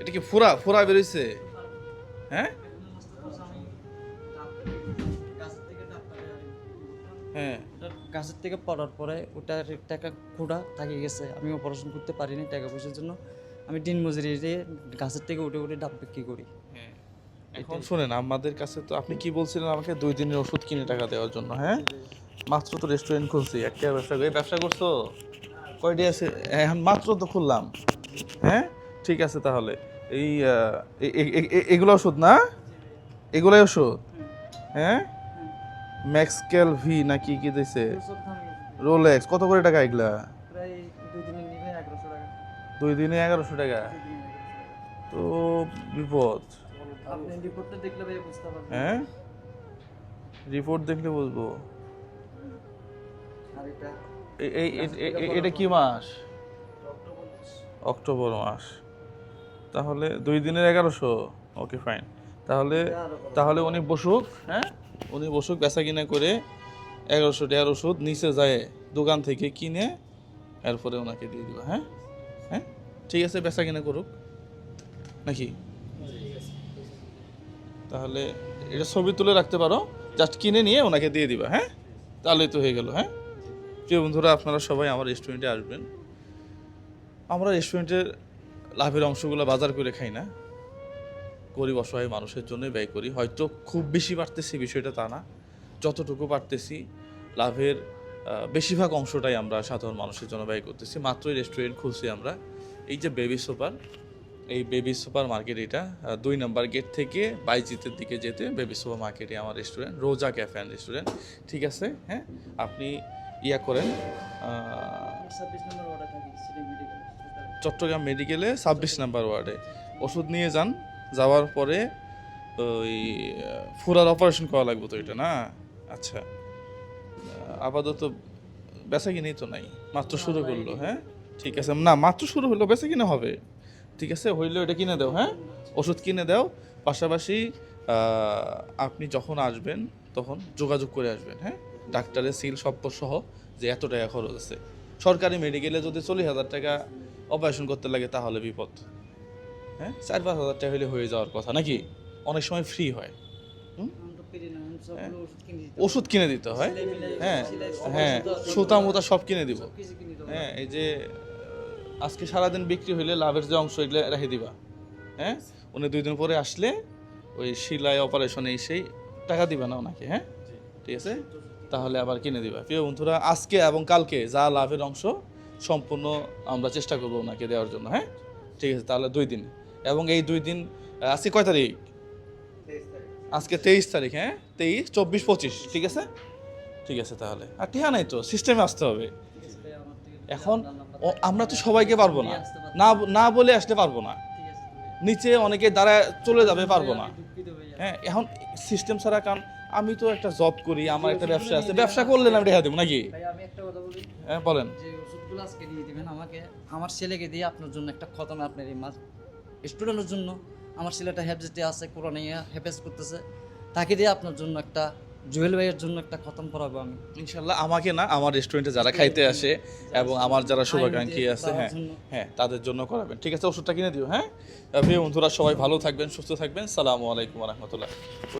এটা কি ফোরা? ফোরা বেরোইছে। হ্যাঁ? হ্যাঁ। গাছের থেকে পড়ার পরে ওটার টাকা খোঁড়া থাকে গেছে। আমি অপারেশন করতে পারিনি টাকা পয়সার জন্য। আমি দিন মজুরি দিয়ে গাছের থেকে উঠে উঠে ডাব বিক্রি করি। হ্যাঁ। এখন শুনেন আমাদের কাছে তো আপনি কি বলছিলেন আমাকে দুই দিনের ওষুধ কিনে টাকা দেওয়ার জন্য হ্যাঁ? মাত্র তো রেস্টুরেন্ট খুলছি একটা ব্যবসা করে ব্যবসা করছ? কয়টি আছে? এখন মাত্র তো খুললাম। হ্যাঁ? ঠিক আছে তাহলে। এই এগুলো ওষুধ না? এগুলোই ওষুধ? হ্যাঁ? ম্যাক্সকেল ভি না কি কি দিছে? রোলেক্স কত করে টাকা এগুলা? দুই দিনে এগারোশো টাকা। তো বিপদ। হ্যাঁ? রিপোর্ট দেখলে বুঝব। এটা কি মাস? অক্টোবর মাস। তাহলে দুই দিনের এগারোশো। ওকে ফাইন তাহলে তাহলে উনি বসুক হ্যাঁ? উনি বসুক বেচা কিনা করে এগারোশো টাকার ওষুধ নিচে যায় দোকান থেকে কিনে এরপরে ওনাকে দিয়ে দিবা হ্যাঁ? হ্যাঁ? ঠিক আছে বেচা কিনা করুক। নাকি? তাহলে এটা ছবি তুলে রাখতে পারো জাস্ট কিনে নিয়ে ওনাকে দিয়ে দিবা হ্যাঁ? তাহলেই তো হয়ে গেল হ্যাঁ? প্রিয় বন্ধুরা, আপনারা সবাই আমার রেস্টুরেন্টে আসবেন। আমরা রেস্টুরেন্টের লাভের অংশগুলো বাজার করে খাই না। গরিব অসহায় মানুষের জন্য ব্যয় করি। হয়তো খুব বেশি পারতেছি বিষয়টা তা না। যতটুকু পারতেছি লাভের বেশিরভাগ অংশটাই আমরা সাধারণ মানুষের জন্য ব্যয় করতেছি। মাত্রই রেস্টুরেন্ট খুলছি আমরা। এই যে বেবি সুপার এই বেবি সুপার মার্কেট এটা দুই নম্বর গেট থেকে বাইজিতের দিকে যেতে বেবি সুপার মার্কেটে আমার রেস্টুরেন্ট রোজা ক্যাফে অ্যান্ড রেস্টুরেন্ট ঠিক আছে? হ্যাঁ? আপনি ইয়া করেন ছাব্বিশ নম্বর অর্ডার থাকি চট্টগ্রাম মেডিকেলে ছাব্বিশ নাম্বার ওয়ার্ডে। ওষুধ নিয়ে যান যাওয়ার পরে ওই ফুরার অপারেশন করা লাগবে তো এটা না? আচ্ছা। আপাতত বেচা কিনেই তো নাই মাত্র শুরু করল হ্যাঁ? ঠিক আছে না মাত্র শুরু হলো বেচা কিনে হবে। ঠিক আছে হইলে এটা কিনে দাও হ্যাঁ? ওষুধ কিনে দাও পাশাপাশি আপনি যখন আসবেন তখন যোগাযোগ করে আসবেন হ্যাঁ? ডাক্তারের সিল সহ যে এত টাকা খরচ আছে। সরকারি মেডিকেলে যদি চল্লিশ হাজার টাকা অপারেশন করতে লাগে তাহলে বিপদ। হ্যাঁ? চার পাঁচ হাজার টাকা হলে হয়ে যাওয়ার কথা নাকি? অনেক সময় ফ্রি হয়। ওষুধ কিনে দিতে হয়। হ্যাঁ? হ্যাঁ? সুতা মুতা সব কিনে দিব। হ্যাঁ? এই যে আজকে সারাদিন বিক্রি হইলে লাভের যে অংশ এগুলো রেখে দিবা। হ্যাঁ? উনি দুই দিন পরে আসলে ওই সিলাই অপারেশনে সেই টাকা দিবা না ওনাকে হ্যাঁ? ঠিক আছে? তাহলে আবার কিনে দিবা। প্রিয় বন্ধুরা আজকে এবং কালকে যা লাভের অংশ সম্পূর্ণ আমরা চেষ্টা করব ওনাকে দেওয়ার জন্য হ্যাঁ? ঠিক আছে, তাহলে দুই দিন। এবং এই দুই দিন, আজকে কয় তারিখ? আজকে তেইশ তারিখ হ্যাঁ? তেইশ, চব্বিশ, পঁচিশ, ঠিক আছে? ঠিক আছে তাহলে। আর টিহা নাই তো, সিস্টেমে আসতে হবে। এখন আমরা তো সবাইকে পারব না। না না বলে আসতে পারব না। নিচে অনেকে দাঁড়ায় চলে যাবে, পারব না। হ্যাঁ এখন সিস্টেম ছাড়া কারণ আমি তো একটা জব করি আমার একটা ব্যবসা আছে। ব্যবসা করলে আমি রেখা দেবো নাকি? আমি একটা কথা বলি। হ্যাঁ বলেন। যে ওষুধগুলো আজকে দিয়ে দিবেন আমাকে আমার ছেলেকে দিয়ে আপনার জন্য একটা খতম আপনার এই মাস স্টুডেন্টের জন্য আমার ছেলেটা হেফজেতে আছে কোরআনে হেফেজ করতেছে। তাকে দিয়ে আপনার জন্য একটা জুয়েল ভাইয়ের জন্য একটা খতম করাবো আমি। ইনশাল্লাহ আমাকে না আমার রেস্টুরেন্টে যারা খাইতে আসে এবং আমার যারা শুভাকাঙ্ক্ষী আছে হ্যাঁ হ্যাঁ তাদের জন্য করাবেন। ঠিক আছে ওষুধটা কিনে দিও হ্যাঁ? বন্ধুরা সবাই ভালো থাকবেন সুস্থ থাকবেন। সালামু আলাইকুম রহমতুল্লাহ।